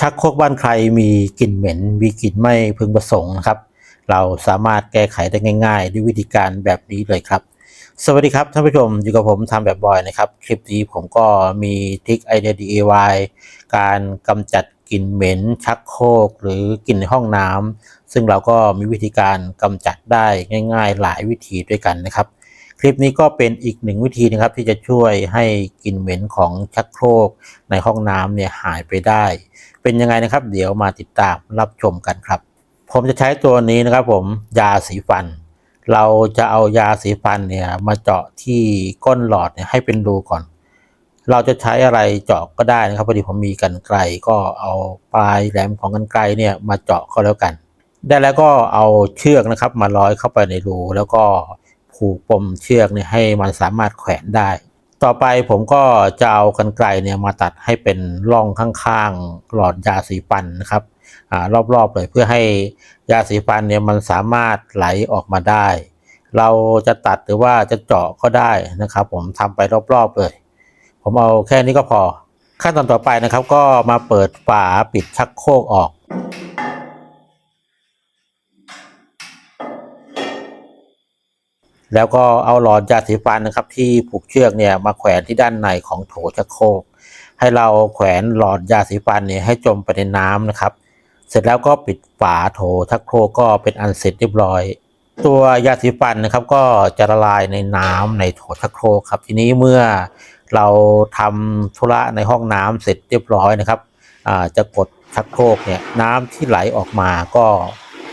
ชักโครกบ้านใครมีกลิ่นเหม็น มีกลิ่นไม่พึงประสงค์นะครับ เราสามารถแก้ไขได้ง่าย ๆ ด้วยวิธีการแบบนี้เลยครับ สวัสดีครับท่านผู้ชมอยู่กับผมทำแบบบ่อยนะครับ คลิปนี้ผมก็มีทริคไอเดีย DIY การกำจัดกลิ่นเหม็น ชักโครกหรือกลิ่นในห้องน้ำซึ่งเราก็มีวิธีการกำจัดได้ง่าย ๆ หลายวิธีด้วยกันนะครับ คลิปนี้ก็เป็นอีกหนึ่งวิธีนะครับ ที่จะช่วยให้กลิ่นเหม็นของชักโครกในห้องน้ำเนี่ยหายไปได้ เป็นยังไงนะครับ เดี๋ยวมาติดตามรับชมกันครับ ผมจะใช้ตัวนี้นะครับผมยาสีฟัน เราจะเอายาสีฟันเนี่ยมาเจาะที่ก้นหลอดเนี่ยให้เป็นรูก่อน เราจะใช้อะไรเจาะก็ได้นะครับพอดีผมมีกันไกลก็เอาปลายแหลมของกันไกลเนี่ยมาเจาะก็แล้วกัน ได้แล้วก็เอาเชือกนะครับ มาร้อยเข้าไปในรูแล้วก็ ผูกปมเชือกเนี่ยให้มันสามารถแขวนได้ ต่อไปผมก็จะเอากันไกลเนี่ยมาตัดให้เป็นร่องข้างๆหลอดยาสีฟันนะครับอ่ารอบๆเลยเพื่อให้ยาสีฟันเนี่ยมันสามารถไหลออกมาได้ เราจะตัดหรือว่าจะเจาะก็ได้นะครับ ผมทำไปรอบๆเลย ผมเอาแค่นี้ก็พอ ขั้นตอนต่อไปนะครับ ก็มาเปิดฝาปิดชักโครกออก แล้วก็เอาหลอดยาสีฟันนะครับ ที่ผูกเชือกเนี่ยมาแขวนที่ด้านในของโถชักโครกให้เราแขวนหลอดยาสีฟันเนี่ยให้จมไปในน้ำนะครับ เสร็จแล้วก็ปิดฝาโถชักโครกก็เป็นอันเสร็จเรียบร้อย ตัวยาสีฟันนะครับก็จะละลายในน้ำในโถชักโครกครับทีนี้เมื่อเราทำธุระในห้องน้ำเสร็จเรียบร้อยนะครับจะกดชักโครกเนี่ยน้ำที่ไหลออกมาก็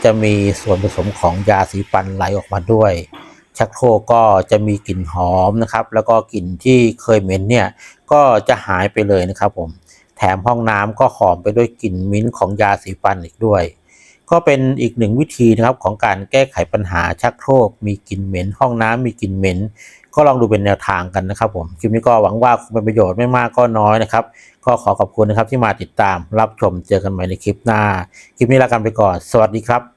จะมีส่วนผสมของยาสีฟันไหลออกมาด้วย ชักโครกก็จะมีกลิ่นหอมนะครับ แล้วก็กลิ่นที่เคยเหม็นเนี่ยก็จะหายไปเลยนะครับผมแถมห้องน้ำก็หอมไปด้วยกลิ่นมิ้นท์ของยาสีฟันอีกด้วย ก็เป็นอีกหนึ่งวิธีนะครับของการแก้ไขปัญหาชักโครกมีกลิ่นเหม็น ห้องน้ำมีกลิ่นเหม็น ก็ลองดูเป็นแนวทางกันนะครับผมคลิปนี้ก็หวังว่าคงเป็นประโยชน์ไม่มากก็น้อยนะครับ ก็ขอขอบคุณนะครับที่มาติดตามรับชมเจอกันใหม่ในคลิปหน้า คลิปนี้ลากันไปก่อน สวัสดีครับ